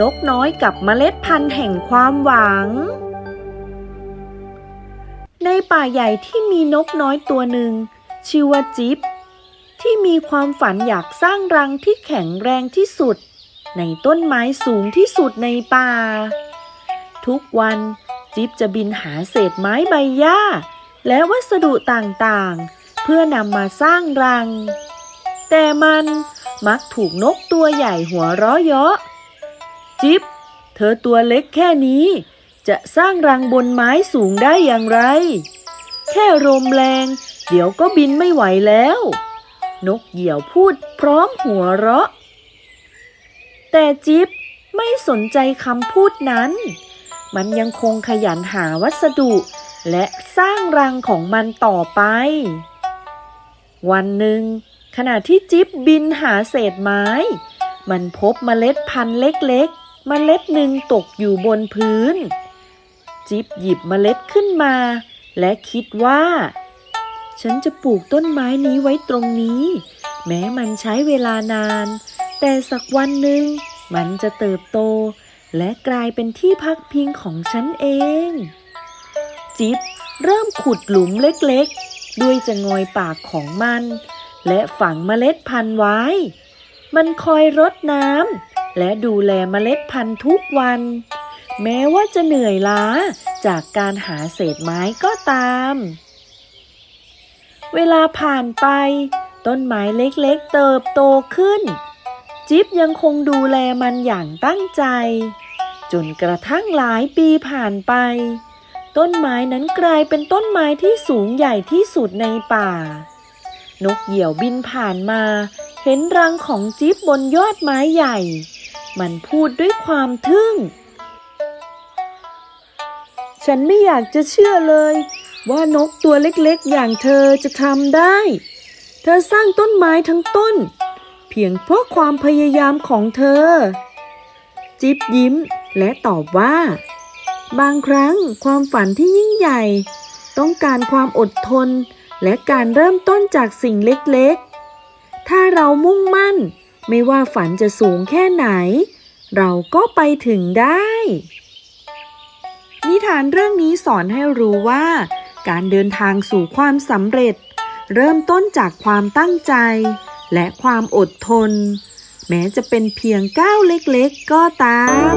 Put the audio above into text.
นกน้อยกับเมล็ดพันธุ์แห่งความหวัง ในป่าใหญ่ที่มีนกน้อยตัวหนึ่ง ชื่อว่าจิ๊บที่มีความฝันอยากสร้างรังที่แข็งแรงที่สุด ในต้นไม้สูงที่สุดในป่า ทุกวันจิ๊บจะบินหาเศษไม้ใบหญ้า และวัสดุต่างๆ เพื่อนำมาสร้างรัง แต่มัน มักถูกนกตัวใหญ่หัวเราะเยาะ จิ๊บ เธอตัวเล็กแค่นี้ จะสร้างรังบนไม้สูงได้อย่างไร แค่ลมแรง เดี๋ยวก็บินไม่ไหวแล้ว นกเหยี่ยวพูดพร้อมหัวเราะ แต่จิ๊บไม่สนใจคำพูดนั้น มันยังคงขยันหาวัสดุ และสร้างรังของมันต่อไป วันหนึ่ง ขณะที่จิ๊บบินหาเศษไม้ มันพบเมล็ดพันธุ์เล็กๆ เมล็ดหนึ่งตกอยู่บนพื้น จิ๊บหยิบเมล็ดขึ้นมา และคิดว่า ฉันจะปลูกต้นไม้นี้ไว้ตรงนี้ แม้มันใช้เวลานาน แต่สักวันหนึ่งมันจะเติบโต และกลายเป็นที่พักพิงของฉันเอง จิ๊บเริ่มขุดหลุมเล็กๆ ด้วยจะงอยปากของมัน และฝังเมล็ดพันธุ์ไว้ มันคอยรดน้ำและดูแลเมล็ดพันธุ์ทุกวัน แม้ว่าจะเหนื่อยล้าจากการหาเศษไม้ก็ตาม เวลาผ่านไป ต้นไม้เล็กๆเติบโตขึ้น จิ๊บยังคงดูแลมันอย่างตั้งใจ จนกระทั่งหลายปีผ่านไป ต้นไม้นั้นกลายเป็นต้นไม้ที่สูงใหญ่ที่สุดในป่า นกเหยี่ยวบินผ่านมา เห็นรังของจิ๊บบนยอดไม้ใหญ่ มันพูดด้วยความทึ่ง ฉันไม่อยากจะเชื่อเลย ว่านกตัวเล็กๆ อย่างเธอจะทำได้ เธอสร้างต้นไม้ทั้งต้น เพียงเพราะความพยายามของเธอ จิ๊บยิ้มและตอบว่า บางครั้งความฝันที่ยิ่งใหญ่ ต้องการความอดทน และการเริ่มต้นจากสิ่งเล็กๆ ถ้าเรามุ่งมั่น ไม่ว่าฝันจะสูงแค่ไหน เราก็ไปถึงได้ นิทานเรื่องนี้สอนให้รู้ว่า การเดินทางสู่ความสำเร็จ เริ่มต้นจากความตั้งใจ และความอดทน แม้จะเป็นเพียงก้าวเล็กๆ ก็ตาม